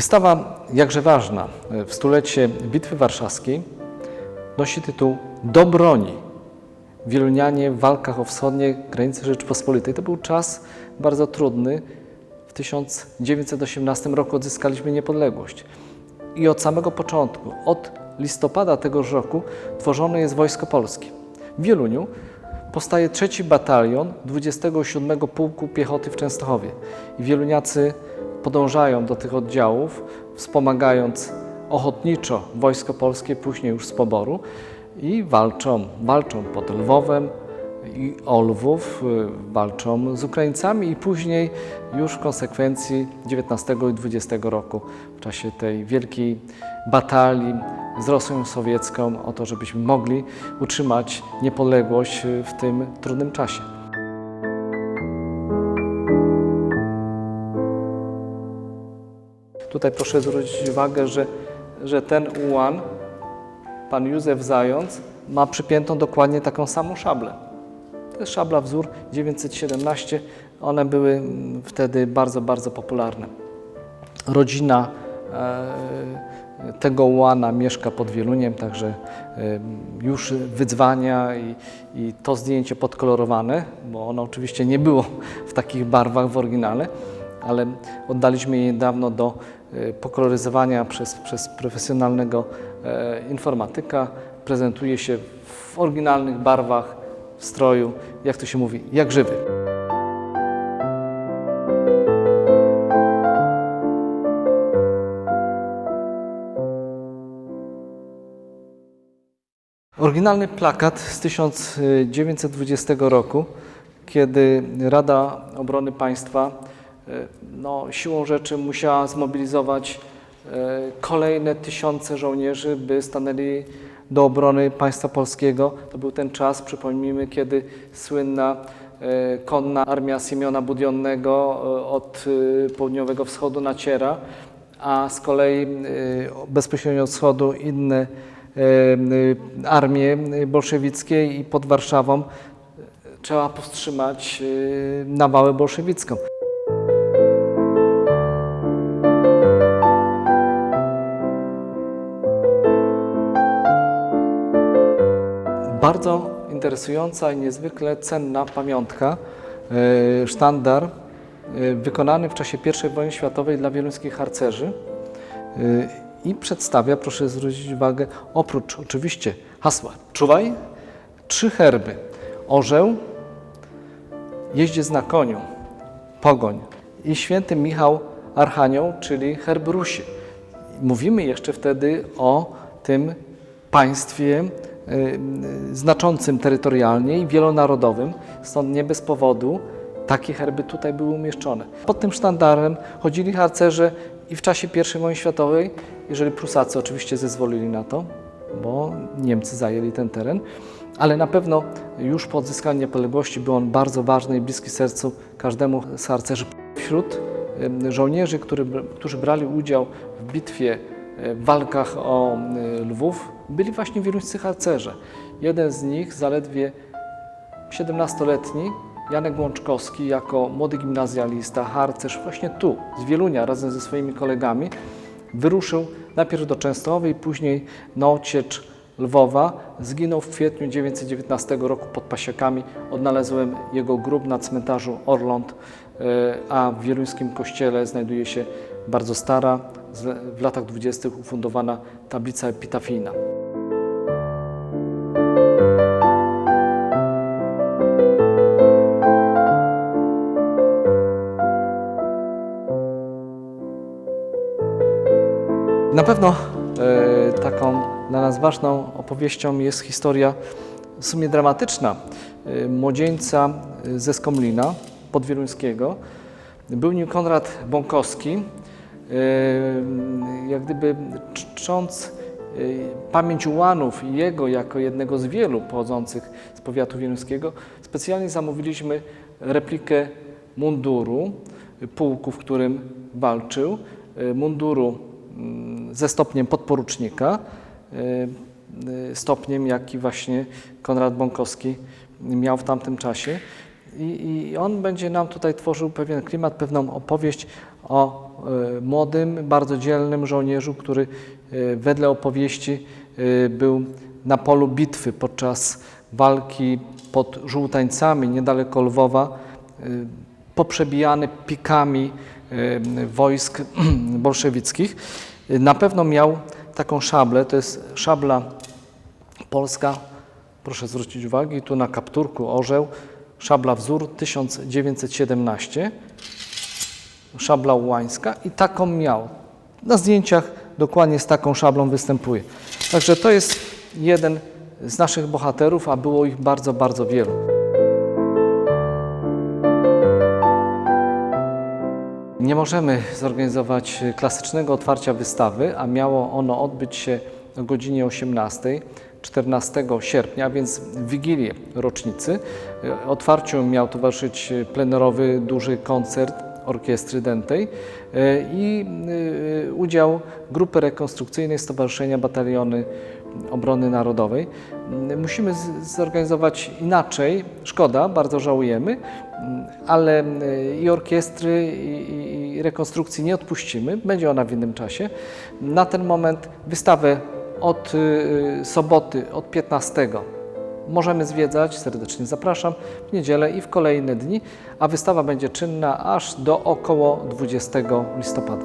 Wystawa, jakże ważna, w stulecie Bitwy Warszawskiej nosi tytuł Do broni. Wielunianie w walkach o wschodnie granice Rzeczypospolitej. To był czas bardzo trudny. W 1918 roku odzyskaliśmy niepodległość. I od samego początku, od listopada tegoż roku, tworzone jest Wojsko Polskie. W Wieluniu powstaje trzeci batalion 27 Pułku Piechoty w Częstochowie. I wieluniacy podążają do tych oddziałów, wspomagając ochotniczo Wojsko Polskie, później już z poboru i walczą, walczą pod Lwowem i o Lwów, y, walczą z Ukraińcami i później już w konsekwencji 19 i 20 roku w czasie tej wielkiej batalii z Rosją sowiecką o to, żebyśmy mogli utrzymać niepodległość y, w tym trudnym czasie. Tutaj proszę zwrócić uwagę, że, że ten ułan, pan Józef Zając, ma przypiętą dokładnie taką samą szablę. To jest szabla wzór 917. One były mm, wtedy bardzo, bardzo popularne. Rodzina e, tego ułana mieszka pod Wieluniem, także e, już wydzwania i, i to zdjęcie podkolorowane, bo ono oczywiście nie było w takich barwach w oryginale, ale oddaliśmy je niedawno do pokoloryzowania przez, przez profesjonalnego e, informatyka. Prezentuje się w oryginalnych barwach, w stroju, jak to się mówi, jak żywy. Oryginalny plakat z 1920 roku, kiedy Rada Obrony Państwa no, siłą rzeczy musiała zmobilizować e, kolejne tysiące żołnierzy, by stanęli do obrony państwa polskiego. To był ten czas, przypomnijmy, kiedy słynna e, konna armia Siemiona Budionnego od południowego wschodu naciera, a z kolei bezpośrednio od wschodu inne armie bolszewickie i pod Warszawą trzeba powstrzymać nawałę bolszewicką. Bardzo interesująca i niezwykle cenna pamiątka, e, sztandar e, wykonany w czasie I wojny światowej dla wieluńskich harcerzy e, i przedstawia, proszę zwrócić uwagę, oprócz oczywiście hasła czuwaj, trzy herby. Orzeł, jeździec na koniu, pogoń i święty Michał Archanioł, czyli herb Rusi. Mówimy jeszcze wtedy o tym państwie znaczącym terytorialnie i wielonarodowym, stąd nie bez powodu takie herby tutaj były umieszczone. Pod tym sztandarem chodzili harcerze i w czasie I wojny światowej, jeżeli Prusacy oczywiście zezwolili na to, bo Niemcy zajęli ten teren, ale na pewno już po odzyskaniu niepodległości był on bardzo ważny i bliski sercu każdemu z harcerzy. Wśród em, żołnierzy, którzy brali udział w bitwie, w walkach o e, Lwów, byli właśnie wieluńscy harcerze. Jeden z nich, zaledwie 17-letni, Janek Łączkowski, jako młody gimnazjalista, harcerz, właśnie tu, z Wielunia, razem ze swoimi kolegami, wyruszył najpierw do Częstochowy i później na ociecz Lwowa. Zginął w kwietniu 1919 roku pod Pasiakami. Odnalazłem jego grób na cmentarzu Orląt, e, a w wieluńskim kościele znajduje się bardzo stara, w latach 20. ufundowana tablica epitafijna. Na pewno e, taką dla nas ważną opowieścią jest historia w sumie dramatyczna e, młodzieńca e, ze Skomlina podwieluńskiego. Był nim Konrad Bąkowski, jak gdyby czcząc e, pamięć ułanów i jego jako jednego z wielu pochodzących z powiatu wieluńskiego, specjalnie zamówiliśmy replikę munduru pułku, w którym walczył, e, munduru mm, ze stopniem podporucznika, e, stopniem, jaki właśnie Konrad Bąkowski miał w tamtym czasie. I, I on będzie nam tutaj tworzył pewien klimat, pewną opowieść o e, młodym, bardzo dzielnym żołnierzu, który e, wedle opowieści e, był na polu bitwy podczas walki pod Żółtańcami niedaleko Lwowa, e, poprzebijany pikami e, wojsk bolszewickich. Na pewno miał taką szablę, to jest szabla polska, proszę zwrócić uwagę, tu na kapturku orzeł, szabla wzór 1917, szabla ułańska i taką miał. Na zdjęciach dokładnie z taką szablą występuje. Także to jest jeden z naszych bohaterów, a było ich bardzo, bardzo wielu. Nie możemy zorganizować klasycznego otwarcia wystawy, a miało ono odbyć się o godzinie 18, 14 sierpnia, więc w Wigilię rocznicy. Otwarciu miał towarzyszyć plenerowy duży koncert orkiestry dętej e, i e, udział grupy rekonstrukcyjnej Stowarzyszenia Bataliony Obrony Narodowej. Musimy z- zorganizować inaczej, szkoda, bardzo żałujemy, ale e, i orkiestry, i rekonstrukcji nie odpuścimy, będzie ona w innym czasie. Na ten moment wystawę od y, soboty, od 15 możemy zwiedzać, serdecznie zapraszam, w niedzielę i w kolejne dni, a wystawa będzie czynna aż do około 20 listopada.